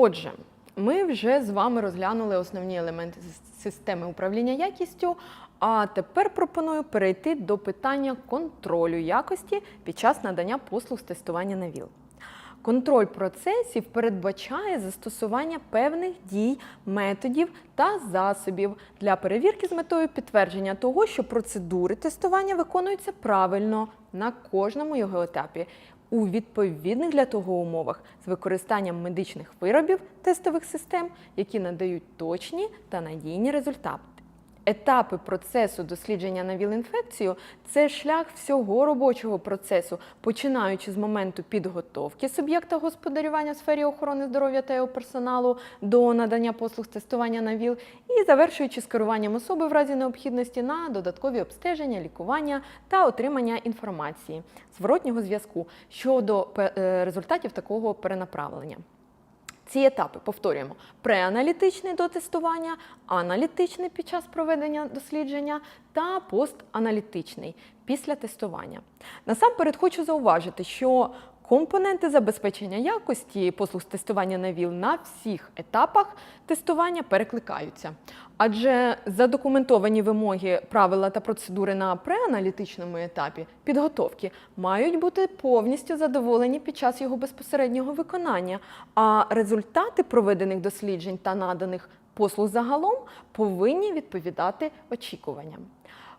Отже, ми вже з вами розглянули основні елементи системи управління якістю. А тепер пропоную перейти до питання контролю якості під час надання послуг з тестування на ВІЛ. Контроль процесів передбачає застосування певних дій, методів та засобів для перевірки з метою підтвердження того, що процедури тестування виконуються правильно на кожному його етапі у відповідних для того умовах з використанням медичних виробів тестових систем, які надають точні та надійні результати. Етапи процесу дослідження на ВІЛ-інфекцію – це шлях всього робочого процесу, починаючи з моменту підготовки суб'єкта господарювання в сфері охорони здоров'я та його персоналу до надання послуг тестування на ВІЛ і завершуючи скеруванням особи в разі необхідності на додаткові обстеження, лікування та отримання інформації, зворотнього зв'язку щодо е, результатів такого перенаправлення. Ці етапи повторюємо: преаналітичний до тестування, аналітичний під час проведення дослідження та постаналітичний після тестування. Насамперед хочу зауважити, що компоненти забезпечення якості послуг з тестування на ВІЛ на всіх етапах тестування перекликаються. Адже задокументовані вимоги, правила та процедури на преаналітичному етапі підготовки мають бути повністю задоволені під час його безпосереднього виконання, а результати проведених досліджень та наданих послуг загалом повинні відповідати очікуванням.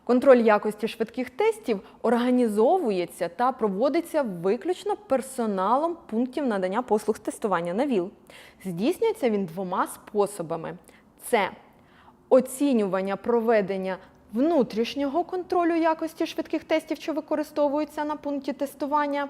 Контроль якості швидких тестів організовується та проводиться виключно персоналом пунктів надання послуг з тестування на ВІЛ. Здійснюється він двома способами: це оцінювання проведення внутрішнього контролю якості швидких тестів, що використовуються на пункті тестування.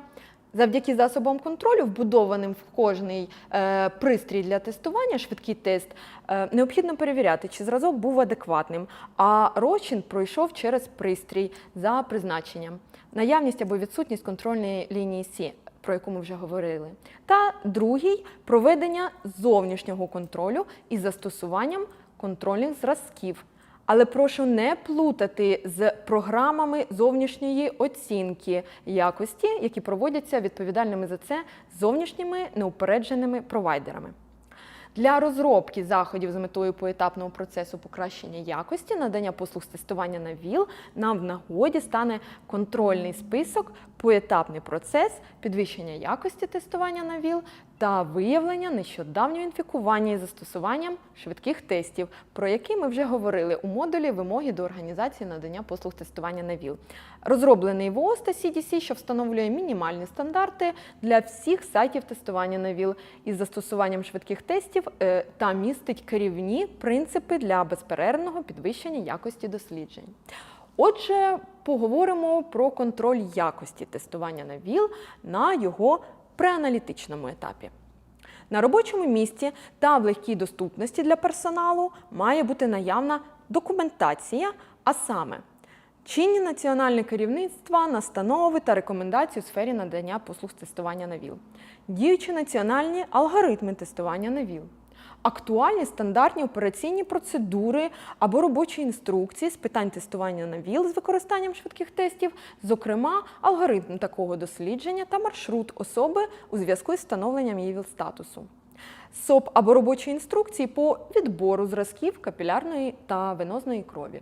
Завдяки засобам контролю, вбудованим в кожний е, пристрій для тестування, швидкий тест, е, необхідно перевіряти, чи зразок був адекватним, а розчин пройшов через пристрій за призначенням, наявність або відсутність контрольної лінії Сі, про яку ми вже говорили. Та другий проведення зовнішнього контролю із застосуванням контрольних зразків. Але прошу не плутати з програмами зовнішньої оцінки якості, які проводяться відповідальними за це зовнішніми неупередженими провайдерами. Для розробки заходів з метою поетапного процесу покращення якості надання послуг з тестування на ВІЛ нам в нагоді стане контрольний список, поетапний процес підвищення якості тестування на ВІЛ та виявлення нещодавнього інфікування із застосуванням швидких тестів, про які ми вже говорили у модулі вимоги до організації надання послуг тестування на ВІЛ. Розроблений ВООЗ та CDC, що встановлює мінімальні стандарти для всіх сайтів тестування на ВІЛ із застосуванням швидких тестів е, та містить керівні принципи для безперервного підвищення якості досліджень. Отже, поговоримо про контроль якості тестування на ВІЛ на його преаналітичному етапі. На робочому місці та в легкій доступності для персоналу має бути наявна документація, а саме чинні національне керівництва, настанови та рекомендації у сфері надання послуг тестування на ВІЛ, діючі національні алгоритми тестування на ВІЛ, актуальні стандартні операційні процедури або робочі інструкції з питань тестування на ВІЛ з використанням швидких тестів, зокрема, алгоритм такого дослідження та маршрут особи у зв'язку з встановленням її ВІЛ-статусу. СОП або робочі інструкції по відбору зразків капілярної та венозної крові.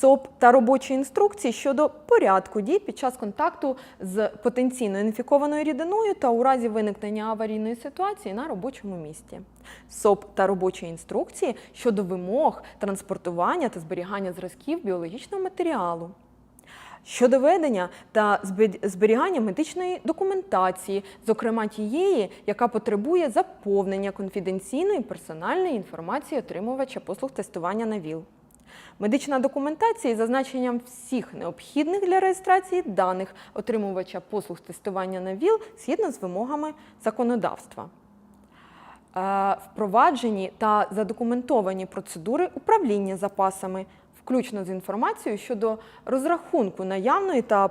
СОП та робочі інструкції щодо порядку дій під час контакту з потенційно інфікованою рідиною та у разі виникнення аварійної ситуації на робочому місці. СОП та робочі інструкції щодо вимог транспортування та зберігання зразків біологічного матеріалу. Щодо ведення та зберігання медичної документації, зокрема тієї, яка потребує заповнення конфіденційної персональної інформації отримувача послуг тестування на ВІЛ. Медична документація із зазначенням всіх необхідних для реєстрації даних отримувача послуг тестування на ВІЛ згідно з вимогами законодавства. Е, Впроваджені та задокументовані процедури управління запасами, включно з інформацією щодо розрахунку наявної та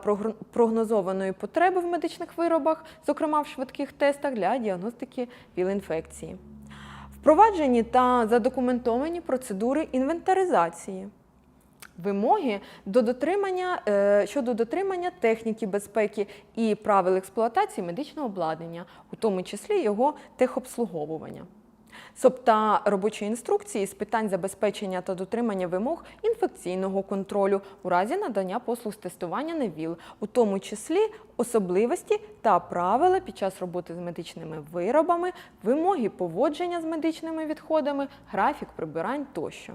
прогнозованої потреби в медичних виробах, зокрема в швидких тестах для діагностики ВІЛ-інфекції. Впроваджені та задокументовані процедури інвентаризації. Вимоги до дотримання е, щодо дотримання техніки безпеки і правил експлуатації медичного обладнання, у тому числі його техобслуговування. СОП та робочі інструкції з питань забезпечення та дотримання вимог інфекційного контролю у разі надання послуг з тестування на ВІЛ, у тому числі особливості та правила під час роботи з медичними виробами, вимоги поводження з медичними відходами, графік прибирань тощо.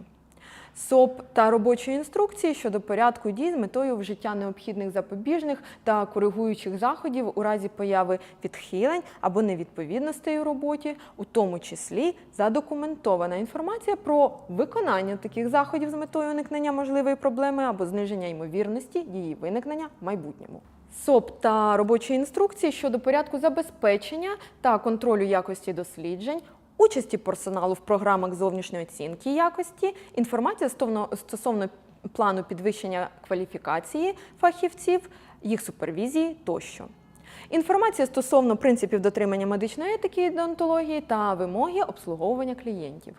СОП та робочі інструкції щодо порядку дій з метою вжиття необхідних запобіжних та коригуючих заходів у разі появи відхилень або невідповідностей у роботі, у тому числі задокументована інформація про виконання таких заходів з метою уникнення можливої проблеми або зниження ймовірності її виникнення в майбутньому. СОП та робочі інструкції щодо порядку забезпечення та контролю якості досліджень, участі персоналу в програмах зовнішньої оцінки якості, інформація стосовно плану підвищення кваліфікації фахівців, їх супервізії тощо. Інформація стосовно принципів дотримання медичної етики і деонтології та вимоги обслуговування клієнтів.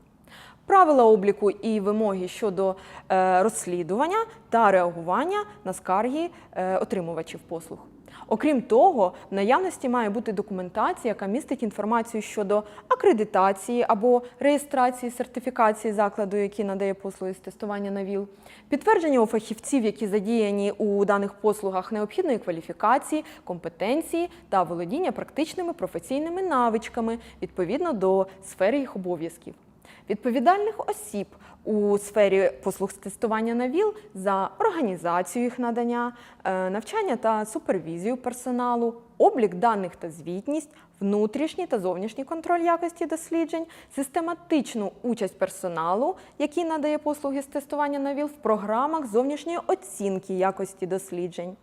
Правила обліку і вимоги щодо е, розслідування та реагування на скарги е, отримувачів послуг. Окрім того, в наявності має бути документація, яка містить інформацію щодо акредитації або реєстрації сертифікації закладу, який надає послуги з тестування на ВІЛ, підтвердження у фахівців, які задіяні у даних послугах необхідної кваліфікації, компетенції та володіння практичними професійними навичками відповідно до сфери їх обов'язків відповідальних осіб у сфері послуг з тестування на ВІЛ за організацію їх надання, е, навчання та супервізію персоналу, облік даних та звітність, внутрішній та зовнішній контроль якості досліджень, систематичну участь персоналу, який надає послуги з тестування на ВІЛ в програмах зовнішньої оцінки якості досліджень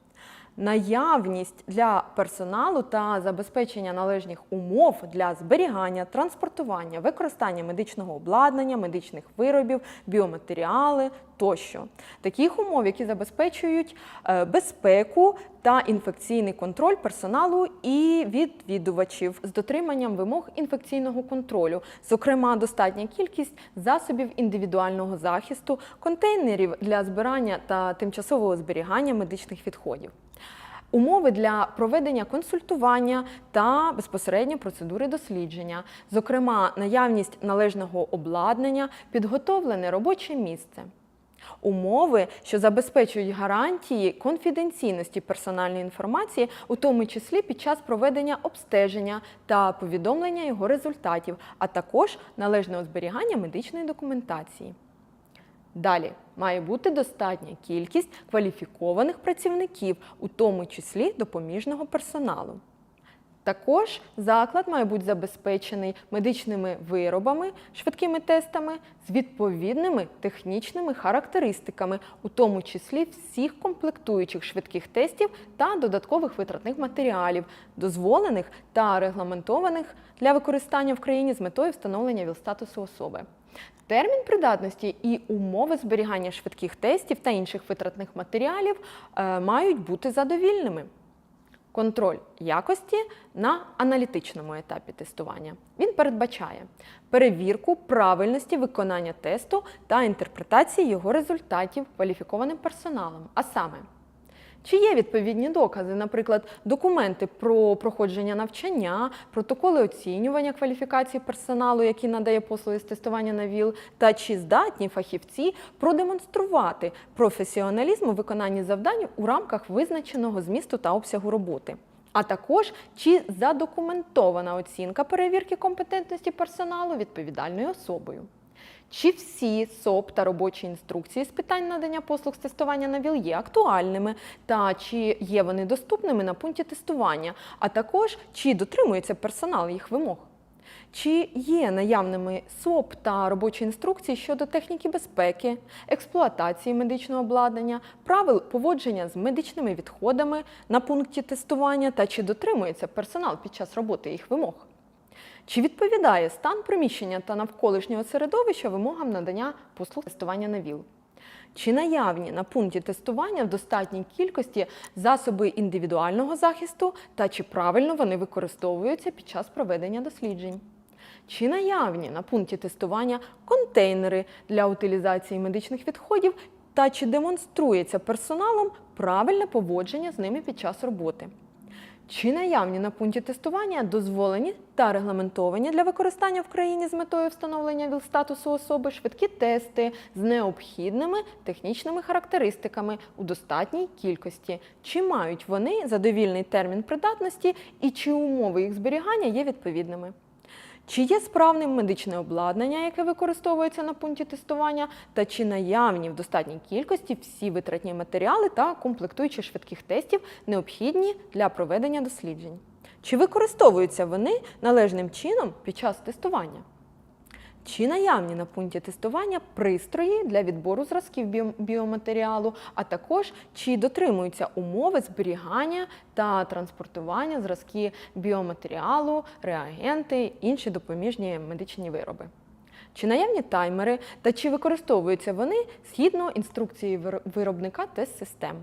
наявність для персоналу та забезпечення належних умов для зберігання, транспортування, використання медичного обладнання, медичних виробів, біоматеріали тощо. Таких умов, які забезпечують е, безпеку та інфекційний контроль персоналу і відвідувачів з дотриманням вимог інфекційного контролю, зокрема, достатня кількість засобів індивідуального захисту, контейнерів для збирання та тимчасового зберігання медичних відходів. Умови для проведення консультування та безпосередньо процедури дослідження, зокрема, наявність належного обладнання, підготовлене робоче місце. Умови, що забезпечують гарантії конфіденційності персональної інформації, у тому числі під час проведення обстеження та повідомлення його результатів, а також належного зберігання медичної документації. Далі має бути достатня кількість кваліфікованих працівників, у тому числі допоміжного персоналу. Також заклад має бути забезпечений медичними виробами, швидкими тестами з відповідними технічними характеристиками, у тому числі всіх комплектуючих швидких тестів та додаткових витратних матеріалів, дозволених та регламентованих для використання в країні з метою встановлення ВІЛ-статусу особи. Термін придатності і умови зберігання швидких тестів та інших витратних матеріалів е, мають бути задовільними. Контроль якості на аналітичному етапі тестування. Він передбачає перевірку правильності виконання тесту та інтерпретації його результатів кваліфікованим персоналом. А саме, чи є відповідні докази, наприклад, документи про проходження навчання, протоколи оцінювання кваліфікації персоналу, який надає послуги з тестування на ВІЛ, та чи здатні фахівці продемонструвати професіоналізм у виконанні завдань у рамках визначеного змісту та обсягу роботи. А також чи задокументована оцінка перевірки компетентності персоналу відповідальною особою. Чи всі СОП та робочі інструкції з питань надання послуг з тестування на ВІЛ є актуальними, та чи є вони доступними на пункті тестування, а також чи дотримується персонал їх вимог? Чи є наявними СОП та робочі інструкції щодо техніки безпеки, експлуатації медичного обладнання, правил поводження з медичними відходами на пункті тестування та чи дотримується персонал під час роботи їх вимог? Чи відповідає стан приміщення та навколишнього середовища вимогам надання послуг тестування на ВІЛ? Чи наявні на пункті тестування в достатній кількості засоби індивідуального захисту та чи правильно вони використовуються під час проведення досліджень? Чи наявні на пункті тестування контейнери для утилізації медичних відходів та чи демонструється персоналом правильне поводження з ними під час роботи? Чи наявні на пункті тестування дозволені та регламентовані для використання в країні з метою встановлення ВІЛ-статусу особи швидкі тести з необхідними технічними характеристиками у достатній кількості? Чи мають вони задовільний термін придатності і чи умови їх зберігання є відповідними? Чи є справним медичне обладнання, яке використовується на пункті тестування, та чи наявні в достатній кількості всі витратні матеріали та комплектуючі швидких тестів, необхідні для проведення досліджень? Чи використовуються вони належним чином під час тестування? Чи наявні на пункті тестування пристрої для відбору зразків біоматеріалу, а також чи дотримуються умови зберігання та транспортування зразки біоматеріалу, реагенти, інші допоміжні медичні вироби? Чи наявні таймери та чи використовуються вони згідно інструкції виробника тест-систем?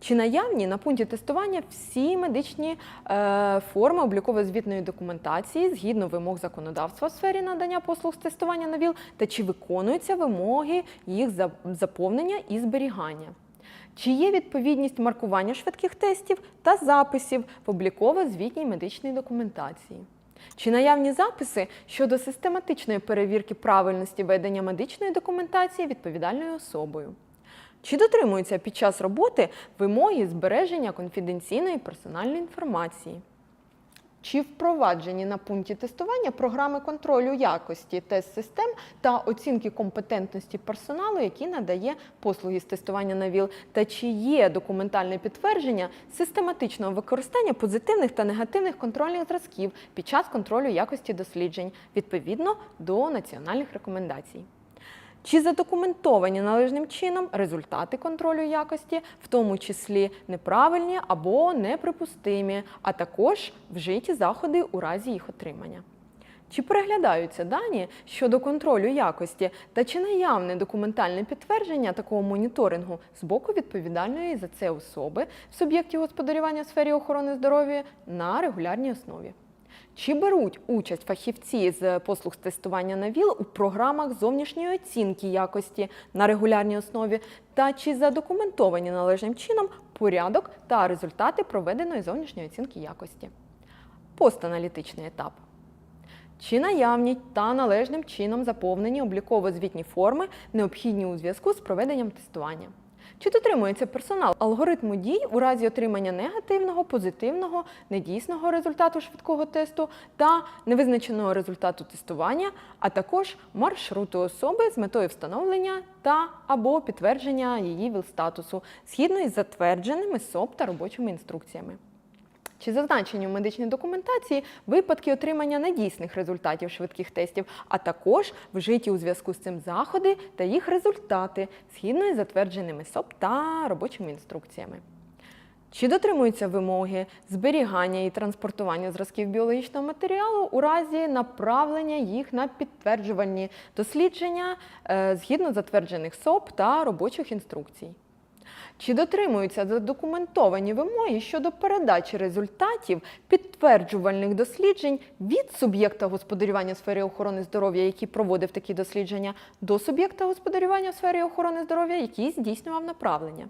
Чи наявні на пункті тестування всі медичні е, форми обліково-звітної документації згідно вимог законодавства в сфері надання послуг з тестування на ВІЛ, та чи виконуються вимоги їх заповнення і зберігання? Чи є відповідність маркування швидких тестів та записів в обліково-звітній медичній документації? Чи наявні записи щодо систематичної перевірки правильності ведення медичної документації відповідальною особою? Чи дотримуються під час роботи вимоги збереження конфіденційної персональної інформації? Чи впроваджені на пункті тестування програми контролю якості тест-систем та оцінки компетентності персоналу, який надає послуги з тестування на ВІЛ, та чи є документальне підтвердження систематичного використання позитивних та негативних контрольних зразків під час контролю якості досліджень відповідно до національних рекомендацій? Чи задокументовані належним чином результати контролю якості, в тому числі неправильні або неприпустимі, а також вжиті заходи у разі їх отримання? Чи переглядаються дані щодо контролю якості та чи наявне документальне підтвердження такого моніторингу з боку відповідальної за це особи в суб'єкті господарювання в сфері охорони здоров'я на регулярній основі? Чи беруть участь фахівці з послуг з тестування на ВІЛ у програмах зовнішньої оцінки якості на регулярній основі, та чи задокументовані належним чином порядок та результати проведеної зовнішньої оцінки якості? Постаналітичний етап. Чи наявні та належним чином заповнені обліково-звітні форми, необхідні у зв'язку з проведенням тестування? Чи дотримується персонал алгоритму дій у разі отримання негативного, позитивного, недійсного результату швидкого тесту та невизначеного результату тестування, а також маршруту особи з метою встановлення та або підтвердження її ВІЛ-статусу згідно із затвердженими СОП та робочими інструкціями? Чи зазначені в медичній документації випадки отримання недійсних результатів швидких тестів, а також вжиті у зв'язку з цим заходи та їх результати згідно із затвердженими СОП та робочими інструкціями? Чи дотримуються вимоги зберігання і транспортування зразків біологічного матеріалу у разі направлення їх на підтверджувальні дослідження е, згідно затверджених СОП та робочих інструкцій? Чи дотримуються задокументовані вимоги щодо передачі результатів підтверджувальних досліджень від суб'єкта господарювання в сфері охорони здоров'я, який проводив такі дослідження, до суб'єкта господарювання в сфері охорони здоров'я, який здійснював направлення?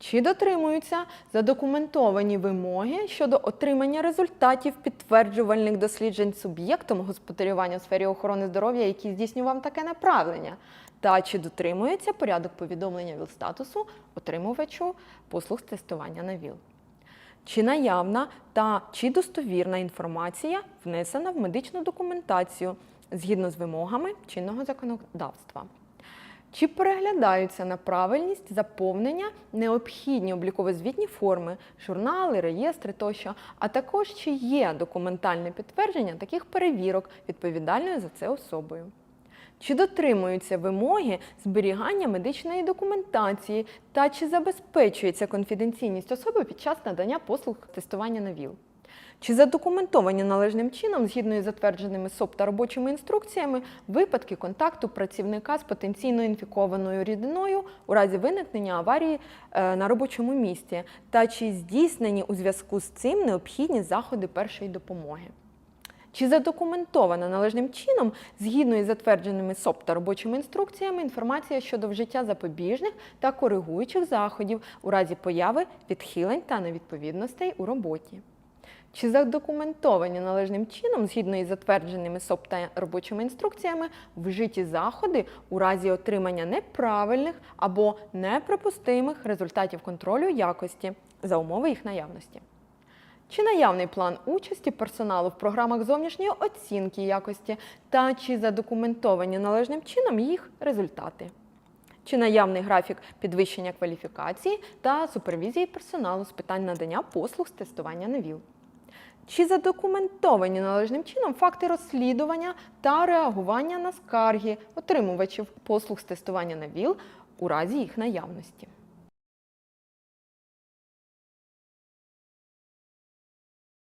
Чи дотримуються задокументовані вимоги щодо отримання результатів підтверджувальних досліджень суб'єктом господарювання в сфері охорони здоров'я, який здійснював таке направлення? Та чи дотримується порядок повідомлення ВІЛ-статусу отримувачу послуг з тестування на ВІЛ? Чи наявна та чи достовірна інформація внесена в медичну документацію згідно з вимогами чинного законодавства? Чи переглядаються на правильність заповнення необхідні обліково-звітні форми, журнали, реєстри тощо, а також чи є документальне підтвердження таких перевірок відповідальною за це особою? Чи дотримуються вимоги зберігання медичної документації та чи забезпечується конфіденційність особи під час надання послуг тестування на ВІЛ? Чи задокументовані належним чином, згідно із затвердженими СОП та робочими інструкціями, випадки контакту працівника з потенційно інфікованою рідиною у разі виникнення аварії е, на робочому місці, та чи здійснені у зв'язку з цим необхідні заходи першої допомоги? Чи задокументована належним чином, згідно із затвердженими СОП та робочими інструкціями, інформація щодо вжиття запобіжних та коригуючих заходів у разі появи відхилень та невідповідностей у роботі? Чи задокументовані належним чином, згідно із затвердженими СОП та робочими інструкціями, вжиті заходи у разі отримання неправильних або неприпустимих результатів контролю якості за умови їх наявності? Чи наявний план участі персоналу в програмах зовнішньої оцінки якості та чи задокументовані належним чином їх результати? Чи наявний графік підвищення кваліфікації та супервізії персоналу з питань надання послуг з тестування на ВІЛ? Чи задокументовані належним чином факти розслідування та реагування на скарги отримувачів послуг з тестування на ВІЛ у разі їх наявності?